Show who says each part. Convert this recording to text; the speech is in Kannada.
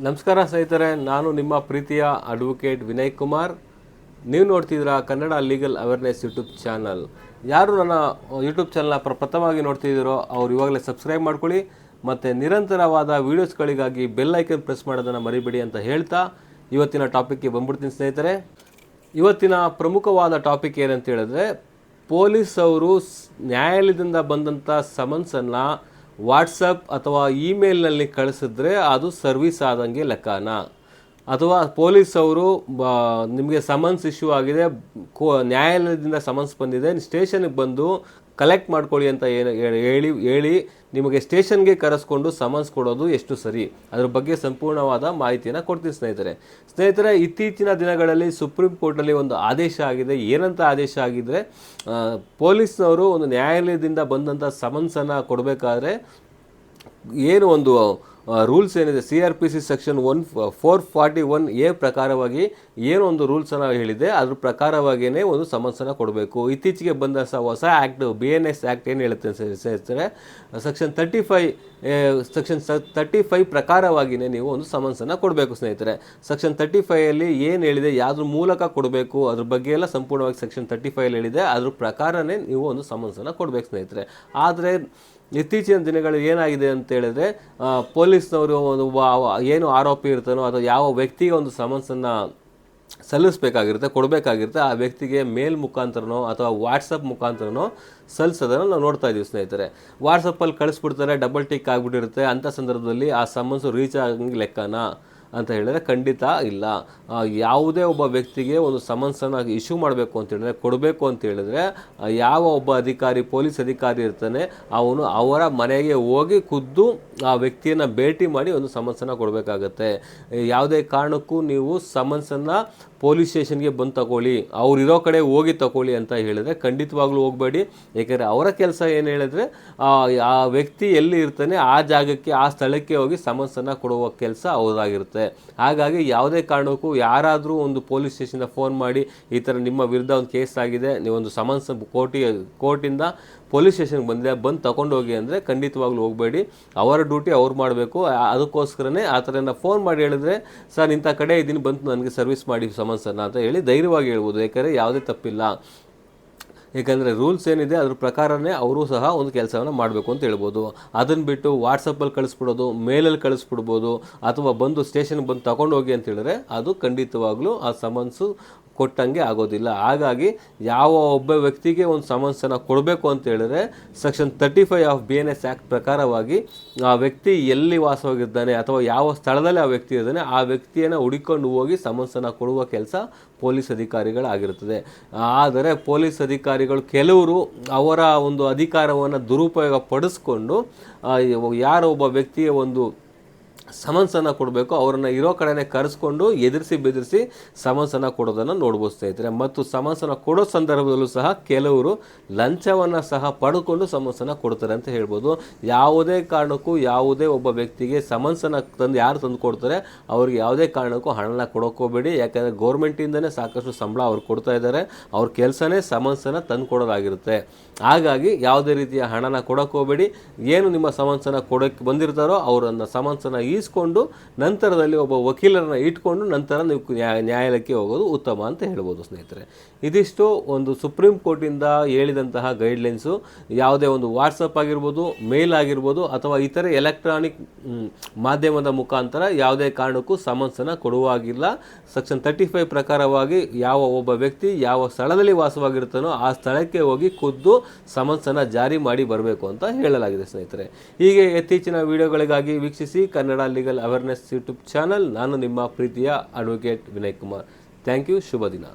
Speaker 1: ನಮಸ್ಕಾರ ಸ್ನೇಹಿತರೆ, ನಾನು ನಿಮ್ಮ ಪ್ರೀತಿಯ ಅಡ್ವೊಕೇಟ್ ವಿನಯ್ ಕುಮಾರ್. ನೀವು ನೋಡ್ತಿದ್ದೀರಾ Kannada legal awareness YouTube channel ಯಾರು ನನ್ನ ಯೂಟ್ಯೂಬ್ ಚಾನಲ್ನ ಪ್ರಪ್ರಥಮವಾಗಿ ನೋಡ್ತಿದ್ದೀರೋ ಅವ್ರು ಇವಾಗಲೇ ಸಬ್ಸ್ಕ್ರೈಬ್ ಮಾಡ್ಕೊಳ್ಳಿ ಮತ್ತು ನಿರಂತರವಾದ ವೀಡಿಯೋಸ್ಗಳಿಗಾಗಿ ಬೆಲ್ ಐಕನ್ ಪ್ರೆಸ್ ಮಾಡೋದನ್ನು ಮರಿಬೇಡಿ ಅಂತ ಹೇಳ್ತಾ ಇವತ್ತಿನ ಟಾಪಿಕ್ಗೆ ಬಂದ್ಬಿಡ್ತೀನಿ ಸ್ನೇಹಿತರೆ. ಇವತ್ತಿನ ಪ್ರಮುಖವಾದ ಟಾಪಿಕ್ ಏನಂತ ಹೇಳಿದ್ರೆ, ಪೊಲೀಸ್ ಅವರು ಸ್- ನ್ಯಾಯಾಲಯದಿಂದ ಬಂದಂಥ ಸಮನ್ಸನ್ನು ವಾಟ್ಸಪ್ ಅಥವಾ ಇಮೇಲ್ನಲ್ಲಿ ಕಳಿಸಿದ್ರೆ ಅದು ಸರ್ವಿಸ್ ಆದಂಗೆ ಲೆಕ್ಕನ. ಅಥವಾ ಪೊಲೀಸ್ ಅವರು ನಿಮಗೆ ಸಮನ್ಸ್ ಇಶ್ಯೂ ಆಗಿದೆ, ಕೋ, ನ್ಯಾಯಾಲಯದಿಂದ ಸಮನ್ಸ್ ಬಂದಿದೆ ಸ್ಟೇಷನ್ಗೆ ಬಂದು ಕಲೆಕ್ಟ್ ಮಾಡ್ಕೊಳ್ಳಿ ಅಂತ ಏನು ಹೇಳಿ- ಹೇಳಿ ನಿಮಗೆ ಸ್ಟೇಷನ್ಗೆ ಕರೆಸ್ಕೊಂಡು ಸಮನ್ಸ್ ಕೊಡೋದು ಎಷ್ಟು ಸರಿ? ಅದ್ರ ಬಗ್ಗೆ ಸಂಪೂರ್ಣವಾದ ಮಾಹಿತಿಯನ್ನು ಕೊಡ್ತೀನಿ ಸ್ನೇಹಿತರೆ. ಸ್ನೇಹಿತರೆ, ಇತ್ತೀಚಿನ ದಿನಗಳಲ್ಲಿ ಸುಪ್ರೀಂ ಕೋರ್ಟಲ್ಲಿ ಒಂದು ಆದೇಶ ಆಗಿದೆ. ಏನಂತ ಆದೇಶ ಆಗಿದ್ರೆ ಪೊಲೀಸ್ನವರು ಒಂದು ನ್ಯಾಯಾಲಯದಿಂದ ಬಂದಂಥ ಸಮನ್ಸನ್ನು ಕೊಡಬೇಕಾದ್ರೆ ಏನು ಒಂದು ರೂಲ್ಸ್ ಏನಿದೆ? C R P C section one four forty one A ಪ್ರಕಾರವಾಗಿ ಏನು ಒಂದು ರೂಲ್ಸನ್ನು ಹೇಳಿದೆ. ಅದ್ರ ಪ್ರಕಾರವಾಗಿಯೇ ಒಂದು ಸಮನ್ಸನ್ನು ಕೊಡಬೇಕು. ಇತ್ತೀಚೆಗೆ ಬಂದ ಸಹ ಹೊಸ act B N S act ಏನು ಹೇಳುತ್ತೆ ಹೇಳ್ತಾರೆ section thirty five section thirty five ಪ್ರಕಾರವಾಗಿಯೇ ನೀವು ಒಂದು ಸಮನ್ಸನ್ನು ಕೊಡಬೇಕು ಸ್ನೇಹಿತರೆ. ಸೆಕ್ಷನ್ ತರ್ಟಿ ಫೈಯಲ್ಲಿ ಏನು ಹೇಳಿದೆ? ಯಾವುದ್ರ ಮೂಲಕ ಕೊಡಬೇಕು? ಅದ್ರ ಬಗ್ಗೆ ಎಲ್ಲ ಸಂಪೂರ್ಣವಾಗಿ ಸೆಕ್ಷನ್ ತರ್ಟಿ ಫೈಲ್ ಹೇಳಿದೆ. ಅದ್ರ ಪ್ರಕಾರನೇ ನೀವು ಒಂದು ಸಮನ್ಸನ್ನು ಕೊಡಬೇಕು ಸ್ನೇಹಿತರೆ. ಆದರೆ ಇತ್ತೀಚಿನ ದಿನಗಳಲ್ಲಿ ಏನಾಗಿದೆ ಅಂತ ಹೇಳಿದ್ರೆ ಆ, ಪೊಲೀಸ್ನವರು ಒಂದು ವ- ಏನು ಆರೋಪಿ ಇರ್ತಾನೋ ಅಥವಾ ಯಾವ ವ್ಯಕ್ತಿಗೆ ಒಂದು ಸಮನ್ಸನ್ನು ಸಲ್ಲಿಸಬೇಕಾಗಿರುತ್ತೆ, ಕೊಡಬೇಕಾಗಿರುತ್ತೆ, ಆ ವ್ಯಕ್ತಿಗೆ ಮೇಲ್ ಮುಖಾಂತರನೋ ಅಥವಾ ವಾಟ್ಸಪ್ ಮುಖಾಂತರನೋ ಸಲ್ಲಿಸೋದನ್ನು ನಾವು ನೋಡ್ತಾ ಇದ್ದೀವಿ ಸ್ನೇಹಿತರೆ. ವಾಟ್ಸಪ್ಪಲ್ಲಿ ಕಳಿಸ್ಬಿಡ್ತಾರೆ ಡಬಲ್ ಟಿಕ್ ಆಗಿಬಿಟ್ಟಿರುತ್ತೆ. ಅಂಥ ಸಂದರ್ಭದಲ್ಲಿ ಆ ಸಮನ್ಸು ರೀಚ್ ಆಗಂಗೆ ಲೆಕ್ಕನಾ? ಅಂತ ಹೇಳಿದರೆ ಖಂಡಿತ ಇಲ್ಲ. ಯಾವುದೇ ಒಬ್ಬ ವ್ಯಕ್ತಿಗೆ ಒಂದು ಸಮನ್ಸನ್ನು ಇಶ್ಯೂ ಮಾಡಬೇಕು ಅಂತ ಹೇಳಿದ್ರೆ, ಕೊಡಬೇಕು ಅಂತ ಹೇಳಿದ್ರೆ ಯಾವ ಒಬ್ಬ ಅಧಿಕಾರಿ, ಪೊಲೀಸ್ ಅಧಿಕಾರಿ ಇರ್ತಾನೆ, ಅವನು ಅವರ ಮನೆಗೆ ಹೋಗಿ ಖುದ್ದು ಆ ವ್ಯಕ್ತಿಯನ್ನು ಭೇಟಿ ಮಾಡಿ ಒಂದು ಸಮನ್ಸನ್ನು ಕೊಡಬೇಕಾಗತ್ತೆ. ಯಾವುದೇ ಕಾರಣಕ್ಕೂ ನೀವು ಸಮನ್ಸನ್ನು ಪೊಲೀಸ್ ಸ್ಟೇಷನ್ಗೆ ಬಂದು ತಗೊಳ್ಳಿ, ಅವ್ರು ಇರೋ ಕಡೆ ಹೋಗಿ ತಗೊಳ್ಳಿ ಅಂತ ಹೇಳಿದರೆ ಖಂಡಿತವಾಗ್ಲೂ ಹೋಗಬೇಡಿ. ಏಕೆಂದರೆ ಅವರ ಕೆಲಸ ಏನು ಹೇಳಿದ್ರೆ, ಆ ವ್ಯಕ್ತಿ ಎಲ್ಲಿ ಇರ್ತಾನೆ, ಆ ಜಾಗಕ್ಕೆ, ಆ ಸ್ಥಳಕ್ಕೆ ಹೋಗಿ ಸಮನ್ಸನ್ನು ಕೊಡುವ ಕೆಲಸ ಅವ್ರದಾಗಿರುತ್ತೆ ಹಾಗಾಗಿ ಯಾವುದೇ ಕಾರಣಕ್ಕೂ ಯಾರಾದರೂ ಒಂದು ಪೊಲೀಸ್ ಸ್ಟೇಷನ್ನ ಫೋನ್ ಮಾಡಿ ಈ ಥರ ನಿಮ್ಮ ವಿರುದ್ಧ ಒಂದು ಕೇಸ್ ಆಗಿದೆ ನೀವೊಂದು ಸಮನ್ಸ್ ಕೋರ್ಟಿ, ಕೋರ್ಟಿಂದ ಪೊಲೀಸ್ ಸ್ಟೇಷನ್ಗೆ ಬಂದಿದೆ ಬಂದು ತಗೊಂಡು ಹೋಗಿ ಅಂದರೆ ಖಂಡಿತವಾಗ್ಲೂ ಹೋಗಬೇಡಿ. ಅವರ ಡ್ಯೂಟಿ ಅವ್ರು ಮಾಡಬೇಕು. ಅದಕ್ಕೋಸ್ಕರನೇ ಆ ಥರ ಫೋನ್ ಮಾಡಿ ಹೇಳಿದ್ರೆ, ಸರ್, ಇಂಥ ಕಡೆ ಇದ್ದೀನಿ ಬಂತು ನನಗೆ ಸರ್ವಿಸ್ ಮಾಡಿ ಸಮನ್ಸನ್ನು, ಅಂತ ಹೇಳಿ ಧೈರ್ಯವಾಗಿ ಹೇಳ್ಬೋದು. ಯಾಕಂದರೆ ಯಾವುದೇ ತಪ್ಪಿಲ್ಲ. ಏಕೆಂದರೆ ರೂಲ್ಸ್ ಏನಿದೆ, ಅದ್ರ ಪ್ರಕಾರನೇ ಅವರು ಸಹ ಒಂದು ಕೆಲಸವನ್ನು ಮಾಡಬೇಕು ಅಂತ ಹೇಳ್ಬೋದು. ಅದನ್ನು ಬಿಟ್ಟು ವಾಟ್ಸಪ್ಪಲ್ಲಿ ಕಳಿಸ್ಬಿಡೋದು ಮೇಲಲ್ಲಿ ಕಳಿಸ್ಬಿಡ್ಬೋದು, ಅಥವಾ ಬಂದು ಸ್ಟೇಷನ್ಗೆ ಬಂದು ತಗೊಂಡೋಗಿ ಅಂತ ಹೇಳಿದ್ರೆ ಅದು ಖಂಡಿತವಾಗ್ಲೂ ಆ ಸಮನ್ಸು ಕೊಟ್ಟಂಗೆ ಆಗೋದಿಲ್ಲ. ಹಾಗಾಗಿ ಯಾವ ಒಬ್ಬ ವ್ಯಕ್ತಿಗೆ ಒಂದು ಸಮನ್ಸನ್ನು ಕೊಡಬೇಕು ಅಂತ ಹೇಳಿದ್ರೆ section thirty five of B N S act ಪ್ರಕಾರವಾಗಿ ಆ ವ್ಯಕ್ತಿ ಎಲ್ಲಿ ವಾಸವಾಗಿದ್ದಾನೆ ಅಥವಾ ಯಾವ ಸ್ಥಳದಲ್ಲಿ ಆ ವ್ಯಕ್ತಿ ಇದ್ದಾನೆ ಆ ವ್ಯಕ್ತಿಯನ್ನು ಹುಡುಕೊಂಡು ಹೋಗಿ ಸಮನ್ಸನ್ನು ಕೊಡುವ ಕೆಲಸ ಪೊಲೀಸ್ ಅಧಿಕಾರಿಗಳಾಗಿರುತ್ತದೆ. ಆದರೆ ಪೊಲೀಸ್ ಅಧಿಕಾರಿಗಳು ಕೆಲವರು ಅವರ ಒಂದು ಅಧಿಕಾರವನ್ನು ದುರುಪಯೋಗ ಪಡಿಸ್ಕೊಂಡು ಯಾರೊಬ್ಬ ಯಾರೋ ಒಬ್ಬ ವ್ಯಕ್ತಿಯ ಒಂದು ಸಮನ್ಸನ್ನು ಕೊಡಬೇಕು, ಅವರನ್ನು ಇರೋ ಕಡೆನೇ ಕರೆಸ್ಕೊಂಡು ಎದುರಿಸಿ ಬೆದರಿಸಿ ಸಮನ್ಸನ್ನು ಕೊಡೋದನ್ನು ನೋಡ್ಬೋದು ಸ್ನೇಹಿತರೆ ಮತ್ತು ಸಮನ್ಸನ್ನು ಕೊಡೋ ಸಂದರ್ಭದಲ್ಲೂ ಸಹ ಕೆಲವರು ಲಂಚವನ್ನು ಸಹ ಪಡ್ಕೊಂಡು ಸಮನ್ಸನ್ನು ಕೊಡ್ತಾರೆ ಅಂತ ಹೇಳ್ಬೋದು. ಯಾವುದೇ ಕಾರಣಕ್ಕೂ ಯಾವುದೇ ಒಬ್ಬ ವ್ಯಕ್ತಿಗೆ ಸಮನ್ಸನ್ನು ತಂದು ಯಾರು ತಂದು ಕೊಡ್ತಾರೆ, ಅವ್ರಿಗೆ ಯಾವುದೇ ಕಾರಣಕ್ಕೂ ಹಣನ ಕೊಡೋಕೋಬೇಡಿ ಯಾಕಂದರೆ ಗೌರ್ಮೆಂಟಿಂದನೇ ಸಾಕಷ್ಟು ಸಂಬಳ ಅವ್ರು ಕೊಡ್ತಾ ಇದ್ದಾರೆ. ಅವ್ರ ಕೆಲಸನೇ ಸಮನ್ಸನ್ನು ತಂದು ಕೊಡೋದಾಗಿರುತ್ತೆ. ಹಾಗಾಗಿ ಯಾವುದೇ ರೀತಿಯ ಹಣನ ಕೊಡೋಕೋಬೇಡಿ ಏನು ನಿಮ್ಮ ಸಮನ್ಸನ್ನು ಕೊಡೋಕ್ಕೆ ಬಂದಿರ್ತಾರೋ ಅವರನ್ನು ಸಮನ್ಸನ್ನು ಈಸ್ಕೊಂಡು ನಂತರದಲ್ಲಿ ಒಬ್ಬ ವಕೀಲರನ್ನ ಇಟ್ಕೊಂಡು ನಂತರ ನೀವು ನ್ಯಾಯ- ನ್ಯಾಯಾಲಯಕ್ಕೆ ಹೋಗೋದು ಉತ್ತಮ ಅಂತ ಹೇಳ್ಬೋದು ಸ್ನೇಹಿತರೆ. ಇದಿಷ್ಟು ಒಂದು ಸುಪ್ರೀಂ ಕೋರ್ಟಿಂದ ಹೇಳಿದಂತಹ ಗೈಡ್ಲೈನ್ಸು. ಯಾವುದೇ ಒಂದು ವಾಟ್ಸಪ್ ಆಗಿರ್ಬೋದು, ಮೇಲ್ ಆಗಿರ್ಬೋದು, ಅಥವಾ ಇತರೆ ಎಲೆಕ್ಟ್ರಾನಿಕ್ ಮಾಧ್ಯಮದ ಮುಖಾಂತರ ಯಾವುದೇ ಕಾರಣಕ್ಕೂ ಸಮನ್ಸನ್ನು ಕೊಡುವಾಗಿಲ್ಲ. ಸೆಕ್ಷನ್ ತರ್ಟಿ ಫೈವ್ ಪ್ರಕಾರವಾಗಿ ಯಾವ ಒಬ್ಬ ವ್ಯಕ್ತಿ ಯಾವ ಸ್ಥಳದಲ್ಲಿ ವಾಸವಾಗಿರ್ತಾನೋ ಆ ಸ್ಥಳಕ್ಕೆ ಹೋಗಿ ಖುದ್ದು ಸಮನ್ಸನ್ನು ಜಾರಿ ಮಾಡಿ ಬರಬೇಕು ಅಂತ ಹೇಳಲಾಗಿದೆ ಸ್ನೇಹಿತರೆ. ಹೀಗೆ ಇತ್ತೀಚಿನ ವಿಡಿಯೋಗಳಿಗಾಗಿ ವೀಕ್ಷಿಸಿ Kannada legal awareness YouTube channel ನಾನು ನಿಮ್ಮ ಪ್ರೀತಿಯ advocate Vinay Kumar. Thank you ಶುಭ ದಿನ.